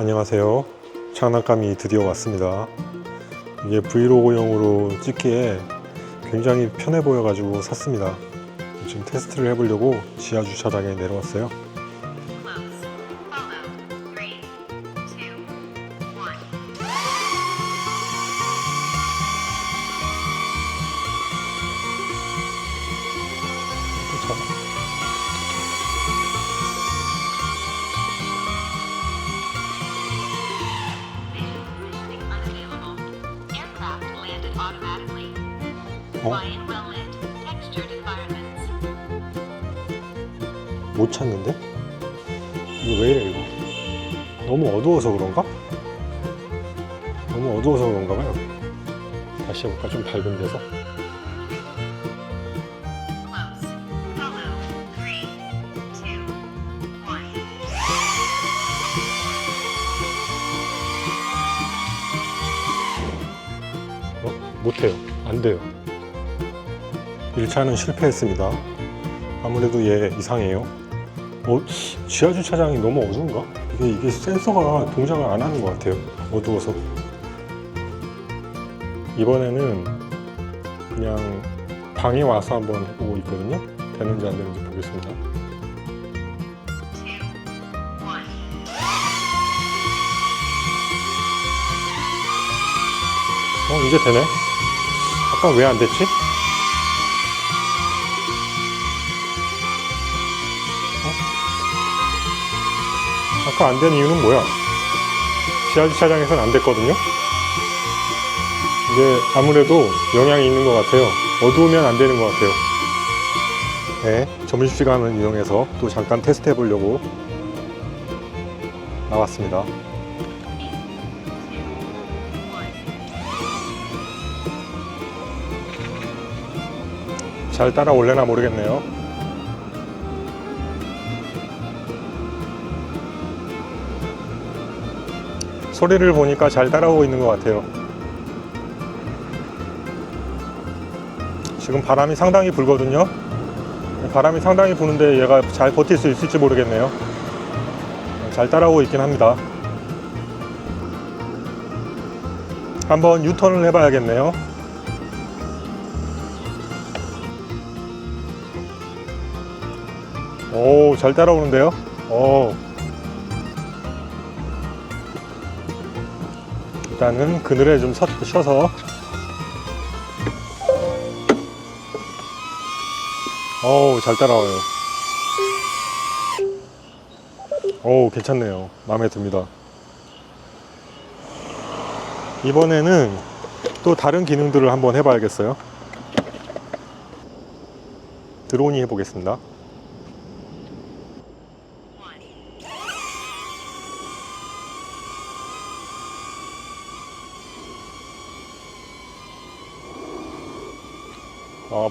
안녕하세요. 장난감이 드디어 왔습니다. 이게 브이로그용으로 찍기에 굉장히 편해 보여 가지고 샀습니다. 지금 테스트를 해보려고 지하 주차장에 내려왔어요. 못 찾는데? 이거 왜 이래 이거? 너무 어두워서 그런가? 너무 어두워서 그런가 봐요. 다시 해볼까? 좀 밝은 데서. 어? 못해요. 안 돼요. 1차는 실패했습니다. 아무래도 얘 이상해요. 어, 지하 주차장이 너무 어두운가? 이게, 이게 센서가 동작을 안 하는 것 같아요. 어두워서. 이번에는 그냥 방에 와서 한번 해보고 있거든요. 되는지 안 되는지 보겠습니다. 어, 이제 되네. 아까 왜 안 됐지? 어? 아까 안된 이유는 뭐야? 지하 주차장에서는 안 됐거든요? 이게 아무래도 영향이 있는 것 같아요. 어두우면 안 되는 것 같아요. 네, 점심시간을 이용해서 또 잠깐 테스트 해보려고 나왔습니다. 잘 따라올래나 모르겠네요. 소리를 보니까 잘 따라오고 있는 것 같아요. 지금 바람이 상당히 불거든요. 바람이 상당히 부는데 얘가 잘 버틸 수 있을지 모르겠네요. 잘 따라오고 있긴 합니다. 한번 유턴을 해봐야겠네요. 오, 잘 따라오는데요? 오. 일단은 그늘에 좀 서, 쉬어서. 오, 잘 따라와요. 오, 괜찮네요. 마음에 듭니다. 이번에는 또 다른 기능들을 한번 해봐야겠어요. 드론이 해보겠습니다.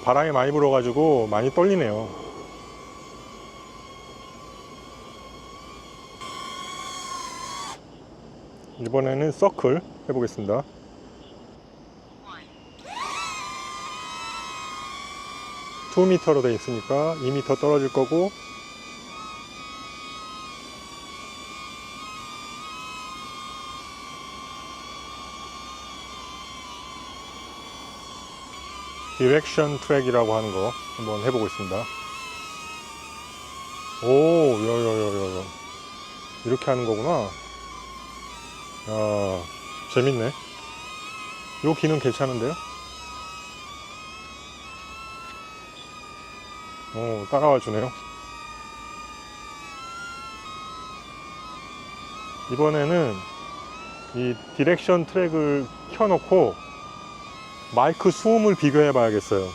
바람이 많이 불어가지고 많이 떨리네요. 이번에는 서클 해보겠습니다. One. 2m로 돼 있으니까 2m 떨어질 거고 디렉션 트랙이라고 하는 거 한번 해보고 있습니다. 오, 여여여여 이렇게 하는 거구나. 야, 재밌네. 요 기능 괜찮은데요? 오, 따라와 주네요. 이번에는 이 디렉션 트랙을 켜놓고 마이크 수음을 비교해 봐야겠어요.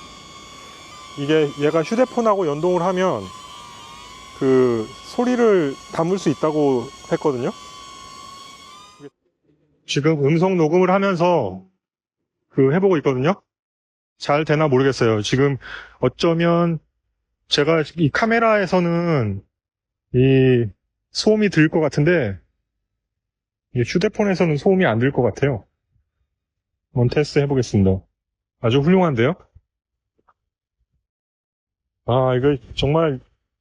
이게 얘가 휴대폰하고 연동을 하면 그 소리를 담을 수 있다고 했거든요. 지금 음성 녹음을 하면서 그 해보고 있거든요. 잘 되나 모르겠어요. 지금 어쩌면 제가 이 카메라에서는 이 소음이 들 것 같은데 이 휴대폰에서는 소음이 안 들 것 같아요. 한번 테스트 해보겠습니다. 아주 훌륭한데요? 아, 이거 정말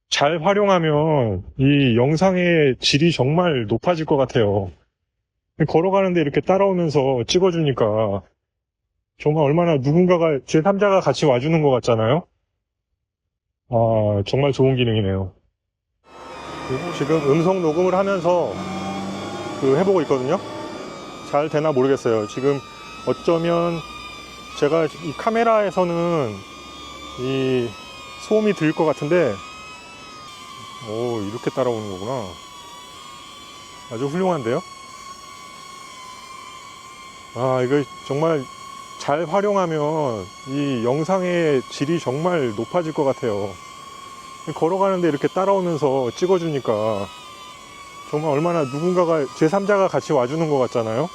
잘 활용하면 이 영상의 질이 정말 높아질 것 같아요. 걸어가는데 이렇게 따라오면서 찍어주니까 정말 얼마나 누군가가 제3자가 같이 와주는 것 같잖아요. 아 정말 좋은 기능이네요. 지금 음성 녹음을 하면서 그 해보고 있거든요. 잘 되나 모르겠어요. 지금 어쩌면 제가 이 카메라에서는 이 소음이 들릴 것 같은데 오 이렇게 따라오는 거구나. 아주 훌륭한데요? 아 이거 정말 잘 활용하면 이 영상의 질이 정말 높아질 것 같아요. 걸어가는데 이렇게 따라오면서 찍어주니까 정말 얼마나 누군가가 제3자가 같이 와주는 것 같잖아요.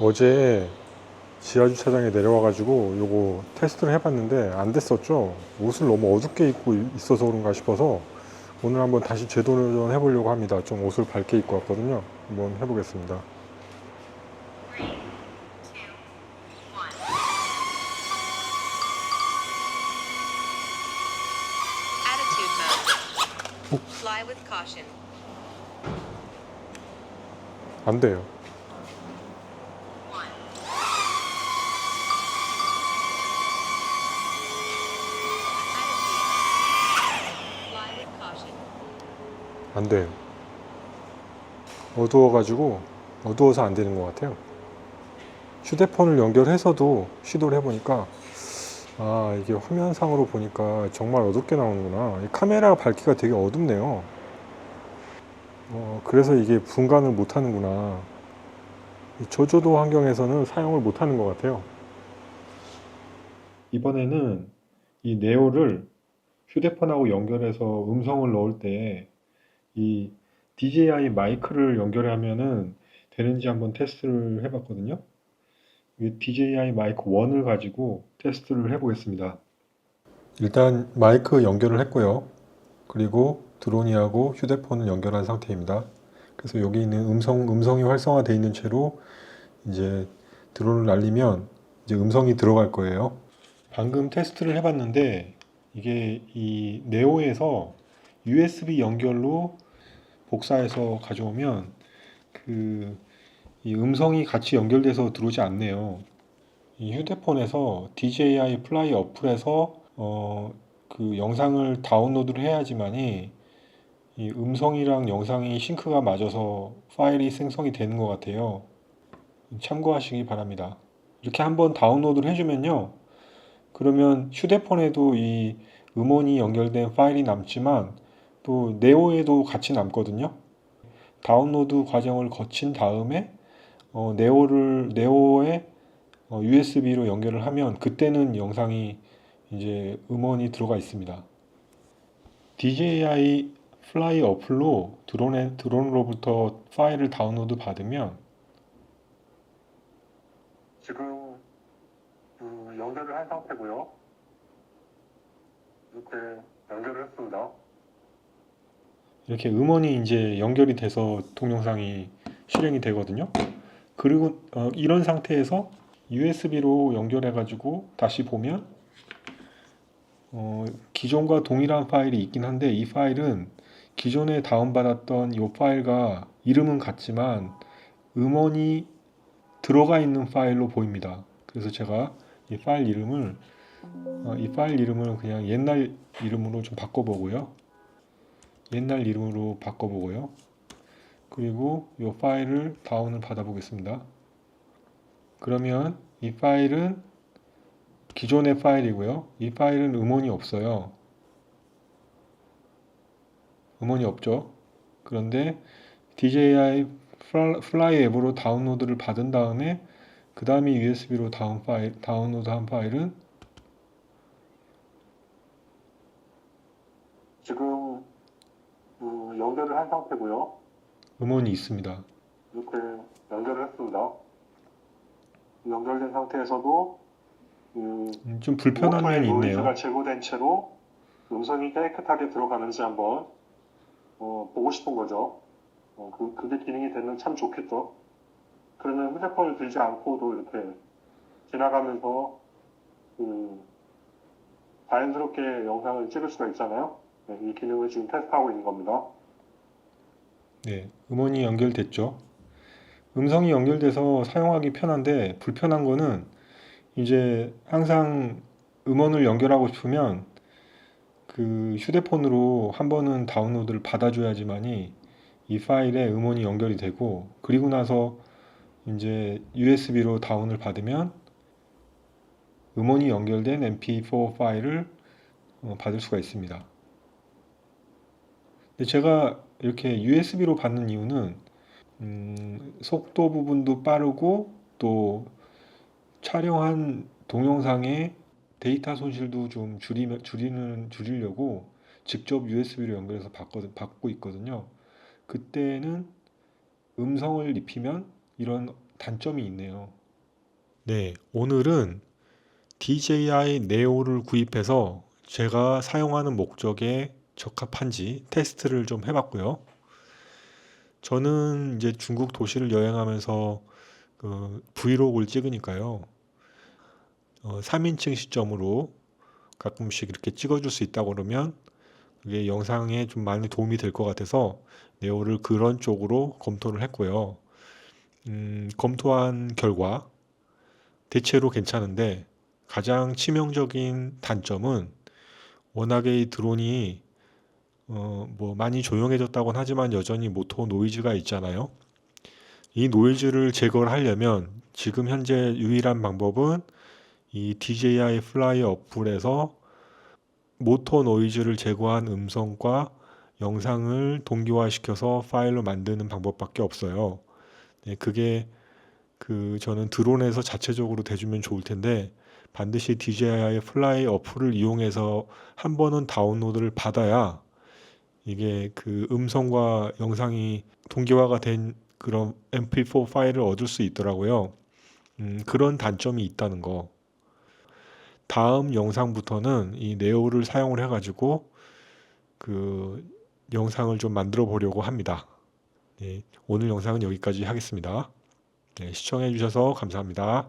어제 지하 주차장에 내려와 가지고 요거 테스트를 해봤는데 안 됐었죠. 옷을 너무 어둡게 입고 있어서 그런가 싶어서 오늘 한번 다시 재도전 해보려고 합니다. 좀 옷을 밝게 입고 왔거든요. 한번 해보겠습니다. Caution. 안 돼요. 안 돼요. 어두워가지고 어두워서 안 되는 것 같아요. 휴대폰을 연결해서도 시도를 해보니까 아 이게 화면상으로 보니까 정말 어둡게 나오는구나. 이 카메라 밝기가 되게 어둡네요. 어, 그래서 이게 분간을 못하는구나. 이 저조도 환경에서는 사용을 못하는 것 같아요. 이번에는 이 네오를 휴대폰하고 연결해서 음성을 넣을 때 이 DJI 마이크를 연결하면은 되는지 한번 테스트를 해봤거든요. 이 DJI 마이크 1을 가지고 테스트를 해보겠습니다. 일단 마이크 연결을 했고요. 그리고 드로니하고 휴대폰을 연결한 상태입니다. 그래서 여기 있는 음성 음성이 활성화되어 있는 채로 이제 드론을 날리면 이제 음성이 들어갈 거예요. 방금 테스트를 해봤는데 이게 이 네오에서 USB 연결로 복사해서 가져오면 그 이 음성이 같이 연결돼서 들어오지 않네요. 이 휴대폰에서 DJI 플라이 어플에서 어, 그 영상을 다운로드를 해야지만이 이 음성이랑 영상이 싱크가 맞아서 파일이 생성이 되는 것 같아요. 참고하시기 바랍니다. 이렇게 한번 다운로드를 해주면요. 그러면 휴대폰에도 이 음원이 연결된 파일이 남지만 또 네오에도 같이 남거든요. 다운로드 과정을 거친 다음에 어, 네오를 네오에 어, USB로 연결을 하면 그때는 영상이 이제 음원이 들어가 있습니다. DJI 플라이 어플로 드론에, 드론으로부터 파일을 다운로드 받으면 지금 그 연결을 한 상태고요. 이렇게 연결을 했습니다. 이렇게 음원이 이제 연결이 돼서 동영상이 실행이 되거든요. 그리고 어, 이런 상태에서 USB로 연결해 가지고 다시 보면 어, 기존과 동일한 파일이 있긴 한데 이 파일은 기존에 다운받았던 이 파일과 이름은 같지만 음원이 들어가 있는 파일로 보입니다. 그래서 제가 이 파일 이름을 어, 이 파일 이름을 그냥 옛날 이름으로 좀 바꿔보고요. 옛날 이름으로 바꿔보고요. 그리고 이 파일을 다운을 받아보겠습니다. 그러면 이 파일은 기존의 파일이고요. 이 파일은 음원이 없어요. 음원이 없죠. 그런데 DJI 플라이 앱으로 다운로드를 받은 다음에 그 다음에 USB로 다운 파일, 다운로드한 파일은 지금 그 연결을 한 상태고요. 음원이 있습니다. 이렇게 연결을 했습니다. 연결된 상태에서도 그 음, 좀 불편한 면이 있네요. 노이즈가 제거된 채로 음성이 깨끗하게 들어가는지 한번 어, 보고 싶은 거죠. 어, 그, 그게 기능이 되면 참 좋겠죠. 그러면 휴대폰을 들지 않고도 이렇게 지나가면서 그 자연스럽게 영상을 찍을 수가 있잖아요. 네, 이 기능을 지금 테스트하고 있는 겁니다. 네, 음원이 연결됐죠. 음성이 연결돼서 사용하기 편한데 불편한 거는 이제 항상 음원을 연결하고 싶으면 그 휴대폰으로 한 번은 다운로드를 받아줘야지만이 이 파일에 음원이 연결이 되고 그리고 나서 이제 USB로 다운을 받으면 음원이 연결된 MP4 파일을 어, 받을 수가 있습니다. 근데 제가 이렇게 USB로 받는 이유는 음, 속도 부분도 빠르고 또 촬영한 동영상의 데이터 손실도 좀 줄이면, 줄이는, 줄이려고 직접 USB로 연결해서 받거든, 받고 있거든요. 그때는 음성을 입히면 이런 단점이 있네요. 네, 오늘은 DJI 네오를 구입해서 제가 사용하는 목적에 적합한지 테스트를 좀 해봤고요. 저는 이제 중국 도시를 여행하면서 그 브이로그를 찍으니까요. 어, 3인칭 시점으로 가끔씩 이렇게 찍어줄 수 있다고 그러면 그게 영상에 좀 많이 도움이 될 것 같아서 네오를 그런 쪽으로 검토를 했고요. 음, 검토한 결과 대체로 괜찮은데 가장 치명적인 단점은 워낙에 이 드론이 어, 뭐 많이 조용해졌다고는 하지만 여전히 모터 노이즈가 있잖아요. 이 노이즈를 제거를 하려면 지금 현재 유일한 방법은 이 DJI 플라이 어플에서 모터 노이즈를 제거한 음성과 영상을 동기화시켜서 파일로 만드는 방법밖에 없어요. 네, 그게 그 저는 드론에서 자체적으로 돼주면 좋을 텐데 반드시 DJI 플라이 어플을 이용해서 한 번은 다운로드를 받아야 이게 그 음성과 영상이 동기화가 된 그런 MP4 파일을 얻을 수 있더라고요. 음, 그런 단점이 있다는 거. 다음 영상부터는 이 네오를 사용을 해가지고 그 영상을 좀 만들어 보려고 합니다. 네, 오늘 영상은 여기까지 하겠습니다. 네, 시청해 주셔서 감사합니다.